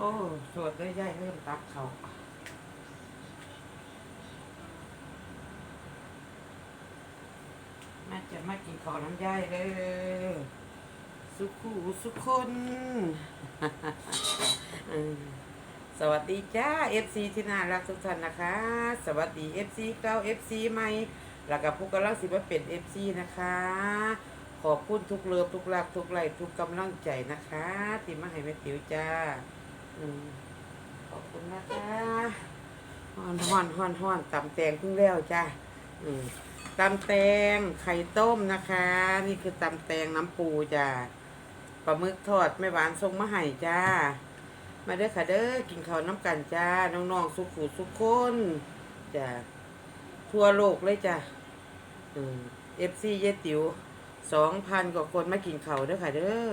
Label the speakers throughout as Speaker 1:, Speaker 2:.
Speaker 1: โอ้สวดได้ย่ายเริ่มตักเขามาจะมากินข้าวน้ำย่ายเลยสุขูสุขคนสวัสดีจ้า FC ที่น่ารักทุกท่านนะคะ สวัสดี FC เก้า FC ใหม่แล้วก็ผู้กำลังสิมาเป็น FC นะคะ ขอบคุณทุกเลิฟทุกรักทุกไลทุกกำลังใจนะคะที่มาให้แม่ติ๋วจ้า ขอบคุณนะคะฮ้อนฮ้อนฮ้อนฮ้อนตำแตงเพิ่งแล้วจ้าตำแตงไข่ต้มนะคะ นี่คือตำแตงน้ำปูจ้าปลาหมึกทอดไม่หวานทรงมะไห่จ้า มาเด้อค่ะเด้อกินข้าวน้ำกันจ้า น้องๆสุขุสุขคนจ้าทั่วโลกเลยจ้าเอฟซีเยติ๋วสองพันกว่าคนมากินข้าวเด้อค่ะเด้อ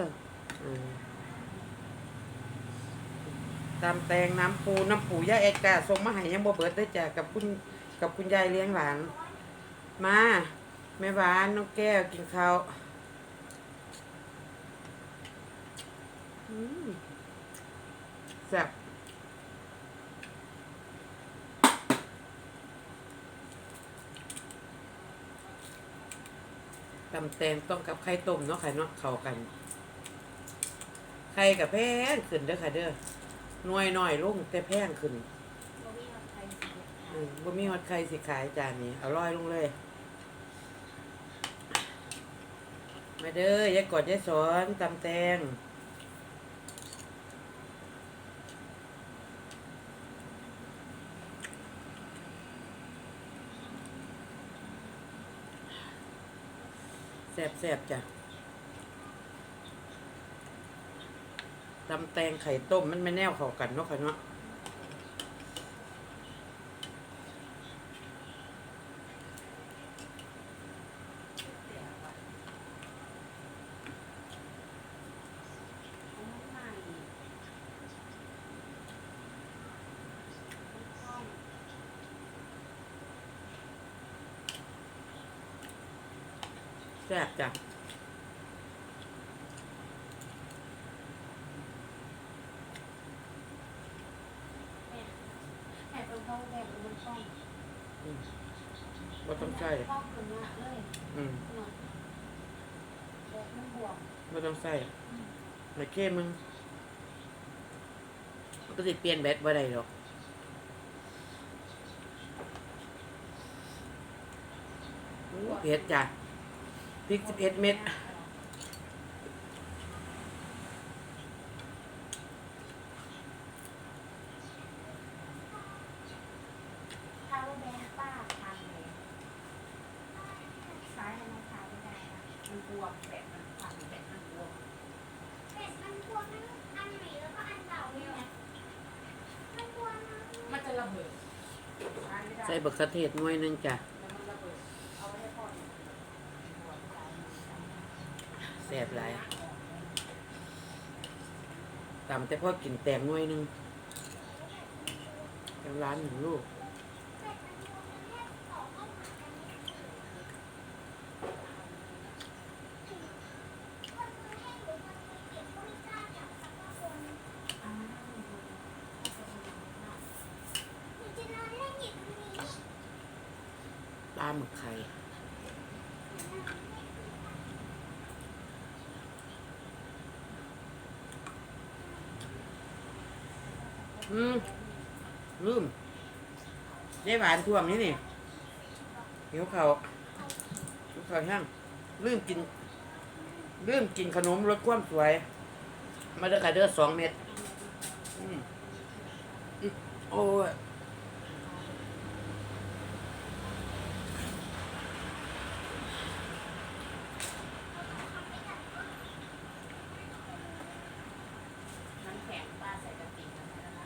Speaker 1: ตามแตงน้ำปูน้ำปูย่าเอกาทรงมาให้ยังบ่เบิดได้จากับคุณกับคุณยายเลี้ยงหลาน มาแม่หวานน้องแก้วกินข้าวแซ่บตำแตงต้องกับไข่ต้มเนาะค่ะเนาะเข้ากัน ไข่กับแพงขึ้นเด้อค่ะเด้อ หน่วยหน่อยลงแต่แพงขึ้น
Speaker 2: บ่มีเอาใครสิ
Speaker 1: อืมบ่มีฮอดไข่สิขายจานนี้อร่อยลงเลย มาเด้อยายกดยายสอนตำแตงแซ่บแซ่บๆจ้ะ ตำแตงไข่ต้มมันไม่แน่วเข้ากันเนาะค่ะเนาะแซ่บจ้ะ
Speaker 2: แม่แม่ต้องเข้าแบบมันต้อง
Speaker 1: อืมบ่ต้องใส่
Speaker 2: ข้าวขึ้นมาเลย
Speaker 1: อืม
Speaker 2: เนาะแบบมันบวม
Speaker 1: บ่ต้องใส่ไม่เข้มมึงมันก็สิเปลี่ยนแบตบ่ได้หรอกอู้เผ็ดจ้ะพริก11เม็ด
Speaker 2: ถ้าว่าแม่ป้าทานเลยซ้ายมันทานไม่ได้นะมันบวมแบบมันฟันแบบมันบวม
Speaker 3: เป็ดมันควรทั้งอันใหม่แล้วก็อันเก่าเนี่ยมันควรนะ
Speaker 2: มันจะ ระเบิดทานไม่ได้
Speaker 1: ใส่บักสะเทศหน่อยหนึงจ้ะ
Speaker 2: แล้วมันระเบิดเอาไว้ให้พ่อเนี่ยตายมัน
Speaker 1: แซ่บหลายตำแต่พอกินแตงหน่อยหนึงแถวร้านหนึ่งลูก
Speaker 3: เป็ดมันควรแค่สองเข้าหากันเนี่ยคนมือแห้งหรือคนมือเปียกก็ไม่กล้าจับสักคน
Speaker 2: อ้าว
Speaker 3: หนูจะนอนเล่นอยู่ตรงนี้
Speaker 1: ปลาหมึกไข่ อืมลืมยายหวานท่วงนี่นี่หิวเขาวหิวเขาวแห้งลืมกิน ลืมกินขนมรสความสวย มาเด้อค่ะเด้อสองเม็ดอืมอืมโอ้ย
Speaker 2: น้ำแข็งปลาใส่กะปินะคะ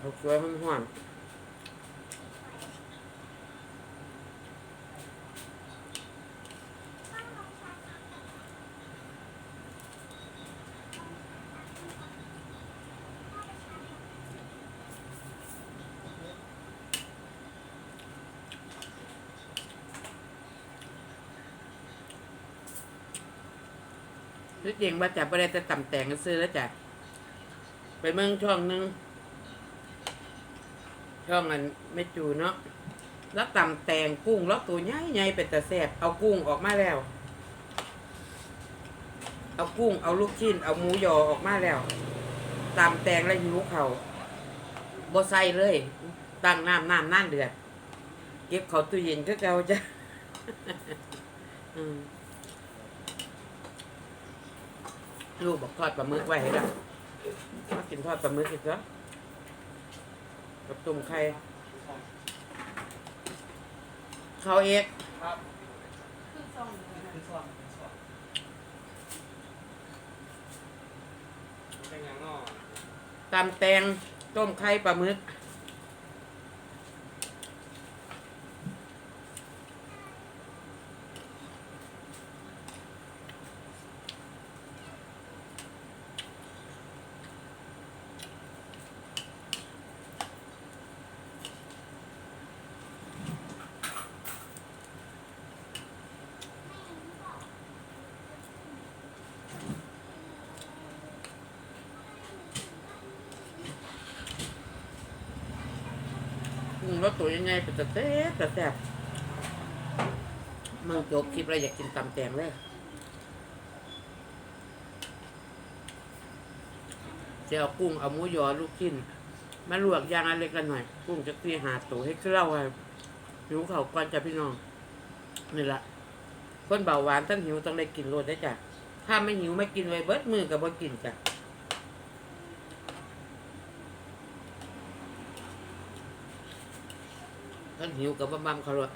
Speaker 1: เอา
Speaker 3: สว
Speaker 1: ยมันห่วงที่จริงว่าจะไม่ได้จะต่ำแต่งกันซื้อแล้วจ้ะไปเมืองช่องหนึง ช่องนั้นไม่จูเนาะแล้วตำแตงกุ้งแล้วตัวใหญ่ใหญ่เป็นตะแสบเอากุ้งออกมาแล้ว เอากุ้งเอาลูกชิ้น เอาหมูยอออกมาแล้วตำแตงแล้วหิวเขาบ่ใส่เลย ตั้งน้ำน้ำนั่นเดือด เก็บเขาตู้เย็นก็เก่าจ้ะลูกบอกทอดปลาหมึกไว้ให้ละมากินทอดปลาหมึกอีกแล้ว กับตุ่มไข่เขาเอก
Speaker 2: ขึ้นซองหนึ่งนะ
Speaker 4: เป็นยังงอ
Speaker 1: ตำแตงต้มไข่ปลาหมึก กุ้งแล้วตัวยังไงเป็นตะแซ่บตะแซ่บมึงจบคลิปแล้วอยากกินตำแตงเลยจะเอากุ้งเอาหมูยอลูกชิ้นมาลวกย่างอันเล็กกันหน่อย กุ้งจะตีหาตัวให้เคล้าให้หิวเขาก่อนจ้ะพี่น้อง นี่ละคนเบาหวานทั้งหิวต้องได้กินรดได้จ้ะถ้าไม่หิวไม่กินไว้เบิดมือกับบ่กินจ้ะ ท่านหิวกับบ้าบ้ามเขาเลย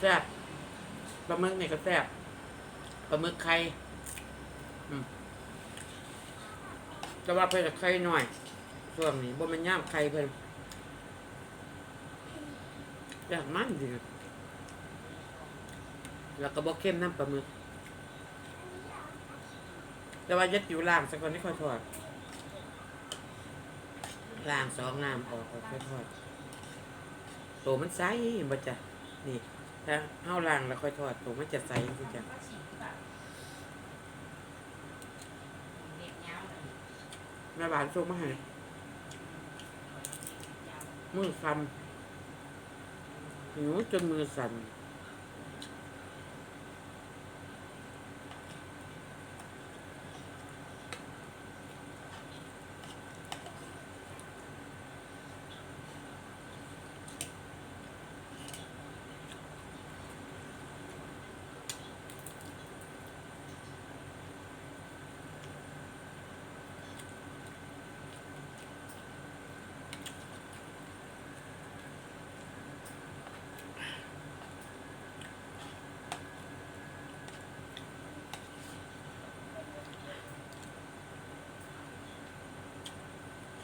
Speaker 1: แซ่บปลาหมึกนี่ก็แซ่บปลาหมึกไข่อืม แต่ว่าเพิ่นจะไข่หน่อยช่วงนี้บ่แมันย่ามไข่เพิ่นอยากมันจริงอะแล้วก็บ่เข้มน้ำปลาหมึกแต่ว่ายัดอยู่ล่างสักคนที่ค่อยทอดล่างสองน้ำออกค่อยทอดตัวมันใสบ่จ้ะนี่ถ้าเฮาล่างแล้วค่อยทอดตัวมันจะใสจริงจ้ะ
Speaker 2: ก็ฉีดแบบเด็กยาวเลย
Speaker 1: แม่บ้านส่งมาให้มือสั่นหิวจนมือสั่น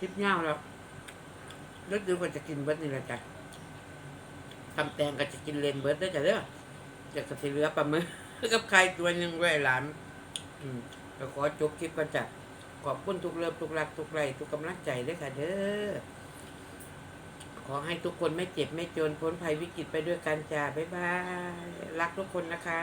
Speaker 1: ลิปยาวแล้วรถดูก็จะกินเบิร์ดนี่แหละจ้ะตำแตงก็จะกินเลนเบิร์ดได้จ้ะเด้ออยากจะสิเหลือปลาหมึกกับใครตัวหนึ่งไว้หลานอืมก็ขอจบคลิปกันจ้ะขอบคุณทุกเลิฟทุกรักทุกไรทุกกำลังใจด้วยค่ะเด้อขอให้ทุกคนไม่เจ็บไม่จนพ้นภัยวิกฤตไปด้วยกันจ้าบ๊ายบาย รักทุกคนนะคะ